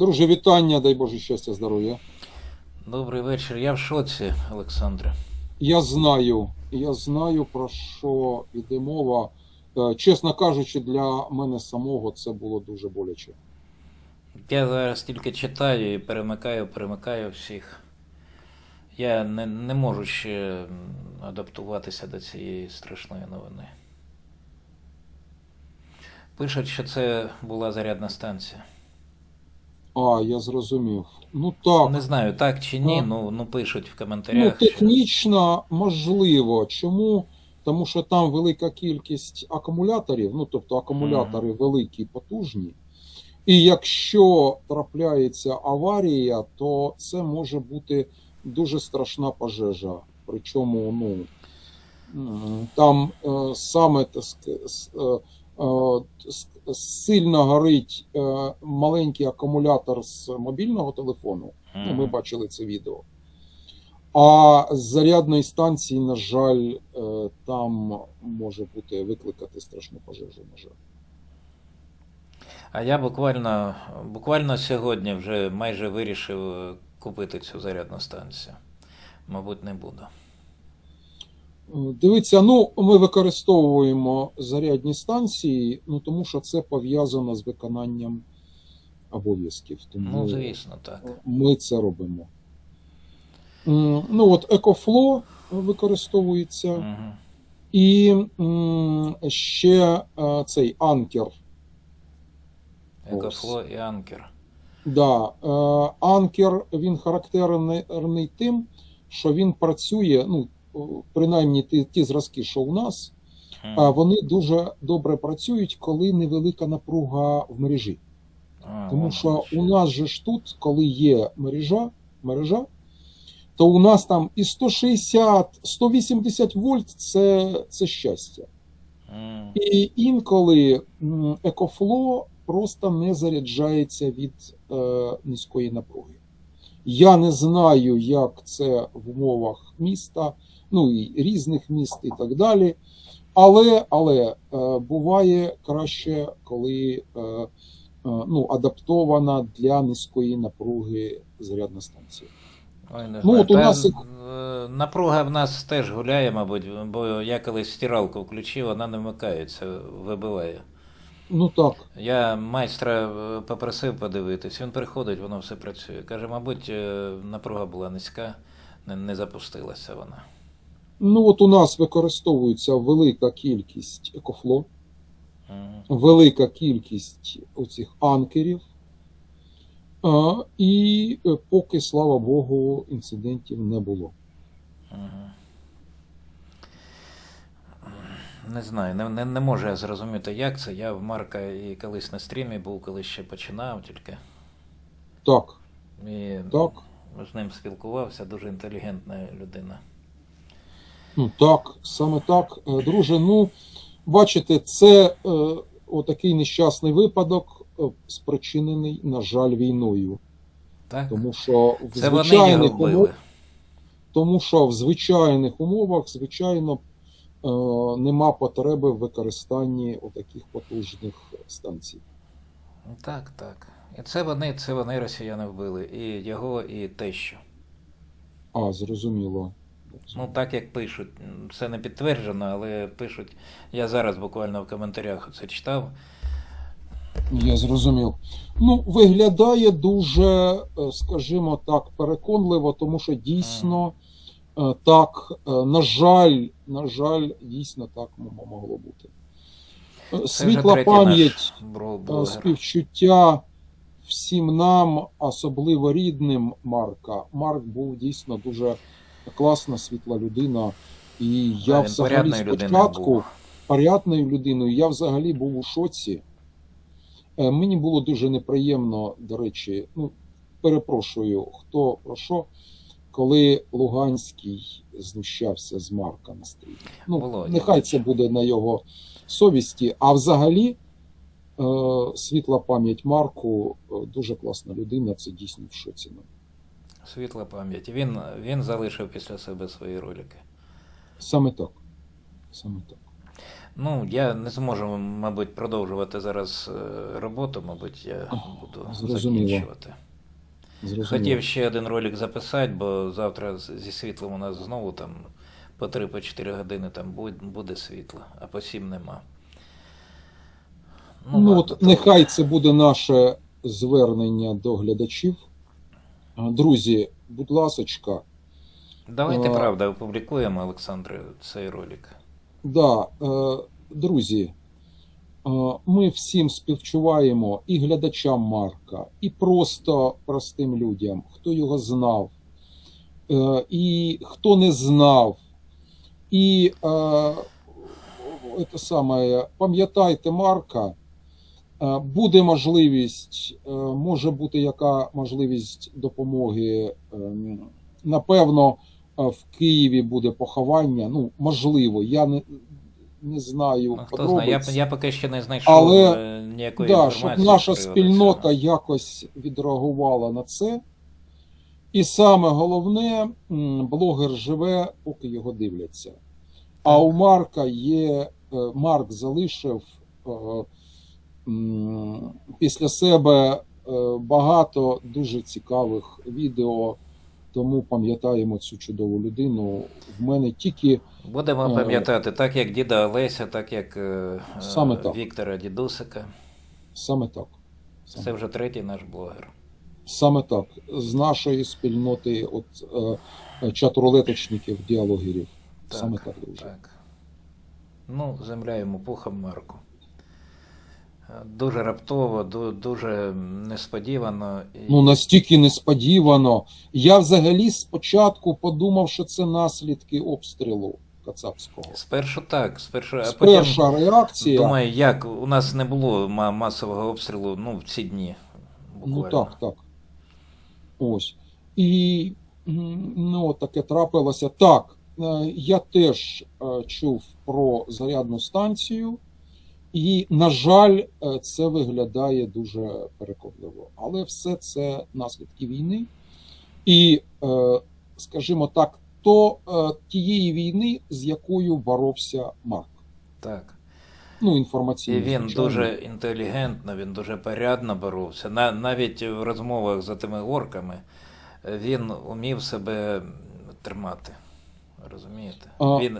Друже, вітання, дай Боже щастя, здоров'я. Добрий вечір. Я в шоці, Олександре. Я знаю, я знаю про що йде мова. Е, Чесно кажучи, для мене самого це було дуже боляче. Я зараз тільки читаю і перемикаю, перемикаю всіх. Я не, не можу ще адаптуватися до цієї страшної новини. Пишуть, що це була зарядна станція. А, я зрозумів. Ну так, Не знаю, так чи ні, Ну. ну, ну пишуть в ну, коментарях. що- технічно можливо. Чому? Тому що там велика кількість акумуляторів, ну тобто акумулятори великі, потужні. І якщо трапляється аварія, то це може бути дуже страшна пожежа. Причому, ну там е, саме так е, е, сильно горить е, маленький акумулятор з мобільного телефону. Ну, ми бачили це відео. А з зарядної станції, на жаль, е, там може бути викликати страшну пожежу, на жаль. А я буквально, буквально сьогодні вже майже вирішив е, купити цю зарядну станцію. Мабуть, не буду. Е, Дивіться, ну ми використовуємо зарядні станції, ну тому що це пов'язано з виконанням обов'язків. Тому Ну, звісно, так. ми це робимо. Ну от EcoFlow використовується, Угу. і ще е, цей анкер. Екофло і Анкер. Да, е, анкер він характерний тим, що він працює, ну, принаймні ті, ті зразки, що у нас, а вони дуже добре працюють, коли невелика напруга в мережі. Тому що у нас же ж тут, коли є мережа, мережа, то у нас там і 160, 180 вольт це, це щастя. І інколи екофло просто не заряджається від е, низької напруги. Я не знаю, як це в умовах міста, ну і різних міст і так далі. Але, але е, буває краще, коли е, е, ну, адаптована для низької напруги зарядна станція. Ой, не Ну, от у нас напруга в нас теж гуляє, мабуть, бо я колись стиралку включив, вона не вмикається, вибиває. Ну так. Я майстра попросив подивитись, він приходить, воно все працює. Каже, мабуть, напруга була низька, не, не запустилася вона. Ну от у нас використовується велика кількість екофло. Велика кількість оцих анкерів. А, і е, поки, слава Богу, інцидентів не було. Не знаю, не, не, не можу я зрозуміти, як це. Я в Марка і колись на стрімі був, коли ще починав тільки. Так, І так, з ним спілкувався, дуже інтелігентна людина. Ну так, саме так. Е, Друже, ну, бачите, це е, отакий нещасний випадок, е, спричинений, на жаль, війною. Так? Тому що в це звичайних робили. умовах, тому що в звичайних умовах, звичайно, е, нема потреби в використанні отаких потужних станцій. Так, так. І це вони, це вони росіяни вбили. І його, і тещу. А, зрозуміло. Ну, так як пишуть, це не підтверджено, але пишуть. Я зараз буквально в коментарях це читав. Я зрозумів. Ну, виглядає дуже, е, скажімо так, переконливо, тому що дійсно е, так, е, на жаль, на жаль, дійсно так могло бути. Це Світла пам'ять, співчуття всім нам, особливо рідним Марка. Марк був дійсно дуже класна, світла людина. І я він взагалі спочатку порядною людиною. Я взагалі був у шоці. Е, Мені було дуже неприємно, до речі, ну, перепрошую, хто про що, коли Луганський знущався з Марка на стрімі. Ну, Володя, нехай це буде на його совісті. А взагалі, е, світла пам'ять Марку, е, дуже класна людина, це дійсно в шоці. Світла пам'ять. Він, він залишив після себе свої ролики. Саме так. Саме так. Ну, я не зможу, мабуть, продовжувати зараз е, роботу, мабуть, я буду Зрозуміло. закінчувати. Зрозуміло. Хотів ще один ролик записати, бо завтра зі світлом у нас знову там по 3-4 години там буде, світло, а по 7 нема. Ну, ладно, от то- нехай це буде наше звернення до глядачів. А, Друзі, будь ласочка, Давайте, А- правда, опублікуємо, Олександре, цей ролик. да, е, друзі, е, ми всім співчуваємо і глядачам Марка, і просто простим людям, хто його знав, е, і хто не знав. І е, це саме, пам'ятайте Марка, Е, Буде можливість, е, може бути яка можливість допомоги. ем, Напевно, е, в Києві буде поховання. Ну, можливо, я не, не знаю. Ну, хто знає, я, я поки що не знайшов Але, е, ніякої Да, інформації. щоб наша спільнота цього. якось відреагувала на це. І саме головне, блогер живе, поки його дивляться. А у Марка є, е, Марк залишив е, після себе е, багато дуже цікавих відео. Тому пам'ятаємо цю чудову людину. В мене тільки Будемо Е, пам'ятати, так як діда Олеся, так як е, Саме так. Віктора Дідусика. саме так. Саме Це вже третій наш блогер. Саме так, з нашої спільноти от, е, чатуролеточників, діалогерів. Так, Саме так, друзі. Так. Ну, земля йому пухом Марку. Дуже раптово, дуже несподівано. Ну, настільки несподівано. Я взагалі спочатку подумав, що це наслідки обстрілу Кацапського. Спершу так, спершу, а потім реакція. думаю, як у нас не було масового обстрілу ну, в ці дні. Ну так, так. Ось. І ну, таке трапилося. Так, е, я теж е, чув про зарядну станцію, і, на жаль, е, це виглядає дуже переконливо. Але все це наслідки війни. І, е, скажімо так, то е, тієї війни, з якою боровся Марк. так. Ну, І він звичайно. дуже інтелігентно, він дуже порядно боровся. На, навіть в розмовах за тими орками він умів себе тримати. Розумієте? А, Він не-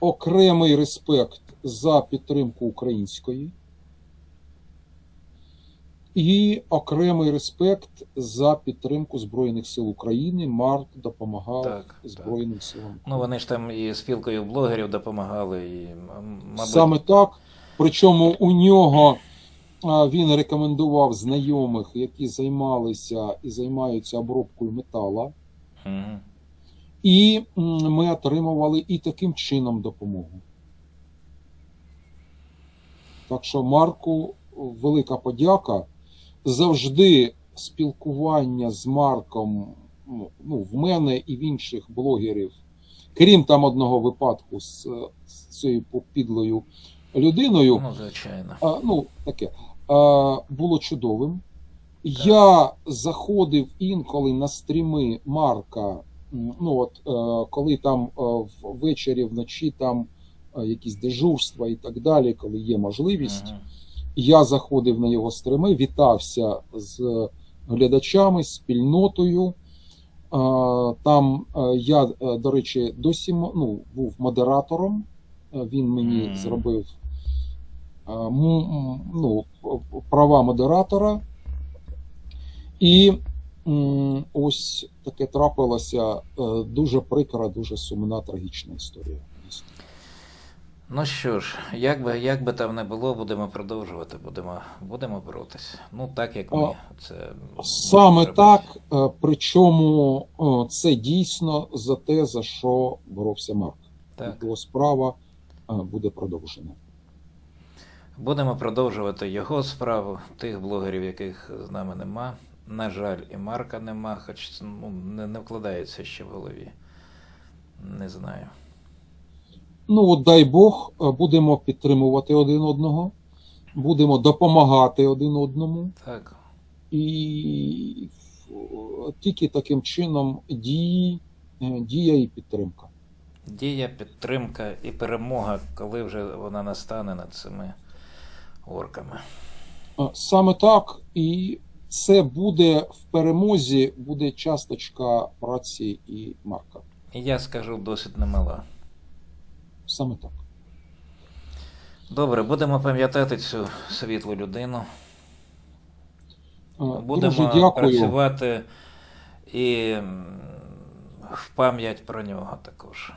окремий респект за підтримку української. І окремий респект за підтримку Збройних сил України. Марк допомагав Так, Збройним силам. Ну, вони ж там і спілкою блогерів допомагали, і, мабуть, Саме так. Причому у нього він рекомендував знайомих, які займалися і займаються обробкою метала. Мгм. І ми отримували і таким чином допомогу. Так що Марку велика подяка. Завжди спілкування з Марком ну, ну, в мене і в інших блогерів, крім там одного випадку з, з цією підлою людиною, Ну, звичайно. а, ну, таке, а, було чудовим. Я заходив інколи на стріми Марка. Ну, от, е, коли там е, ввечері, вночі там якісь дежурства і так далі, коли є можливість. Мгм. Я заходив на його стріми, вітався з глядачами, з спільнотою. Е, Там е, я, е, до речі, досі ну, був модератором. Е, Він мені Мгм. зробив е, ну, права модератора. І ось таке трапилося е, дуже прикра, дуже сумна, трагічна історія. Ну що ж, як би, як би там не було, будемо продовжувати, будемо, будемо боротися. Ну, так як ми це. Саме так, е, причому це дійсно за те, за що боровся Марк. Так. Його справа е, буде продовжена. Будемо продовжувати його справу, тих блогерів, яких з нами нема. На жаль, і Марка нема, хоч ну, не, не вкладається ще в голові. Не знаю. Ну, от дай Бог, е, будемо підтримувати один одного, будемо допомагати один одному, Так. і е, тільки таким чином дії, е, дія і підтримка. дія, підтримка і перемога, коли вже вона настане над цими орками. Саме так, і це буде в перемозі, буде часточка праці і Марка. І я скажу досить немала. Саме так. Добре, будемо пам'ятати цю світлу людину. Е, Будемо дякую. працювати і в пам'ять про нього також.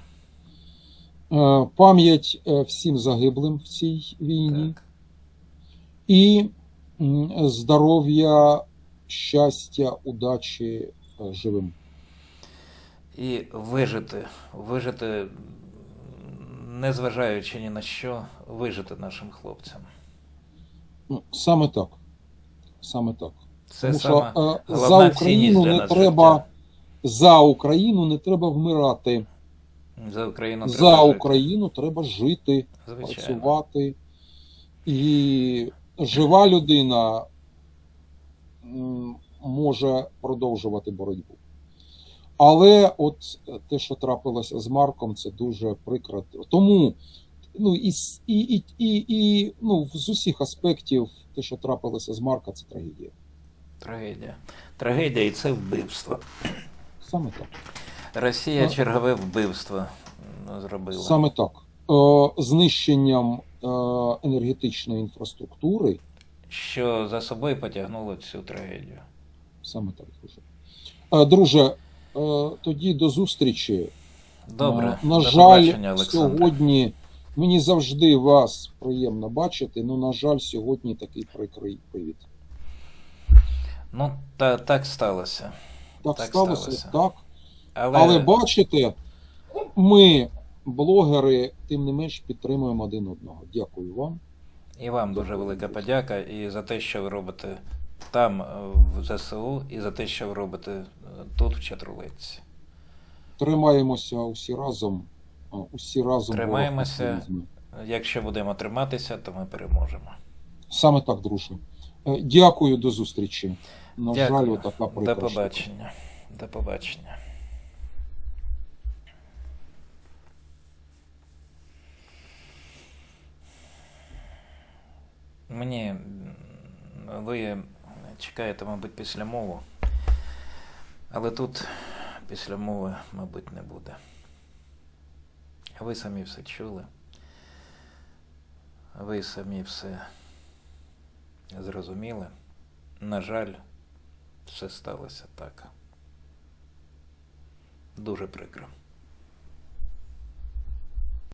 Пам'ять е, всім загиблим в цій війні. Так. І здоров'я, щастя, удачі е, живим. І вижити, вижити, незважаючи ні на що, вижити нашим хлопцям. Ну, Саме так. Саме так. Це Тому саме що е, за Україну не треба життя. за Україну не треба вмирати. За Україну За треба жити. Україну треба жити, Звичайно. працювати. І жива людина може продовжувати боротьбу. Але от те, що трапилося з Марком, це дуже прикро. Тому ну, і, і, і, і, і ну, з усіх аспектів, те, що трапилося з Марка, це трагедія. Трагедія. Трагедія і це вбивство. Саме так. Росія Ну, чергове вбивство зробила. Саме так. Е, знищенням е, енергетичної інфраструктури, Що за собою потягнуло цю трагедію. саме так, друже. Е, друже, е, тоді до зустрічі. Добре. Е, На До жаль, сьогодні мені завжди вас приємно бачити, але, на жаль, сьогодні такий прикрий привід. Ну, та, так сталося. Так, Так сталося, сталося. так. Але, Але бачите, ми, блогери, тим не менш підтримуємо один одного. Дякую вам. і вам дуже велика подяка і за те, що ви робите там, е, в ЗСУ, і за те, що ви робите е, тут, в Чатрулиці. Тримаємося усі разом. Усі разом Тримаємося. Якщо будемо триматися, то ми переможемо. Саме так, друже. Е, Дякую, до зустрічі. На Дякую. жаль, отака До прикра штука. побачення. До побачення. Мені ви чекаєте, мабуть, після мову. Але тут після мови, мабуть, не буде. Ви самі все чули. Ви самі все зрозуміли. На жаль, все сталося так. Дуже прикро.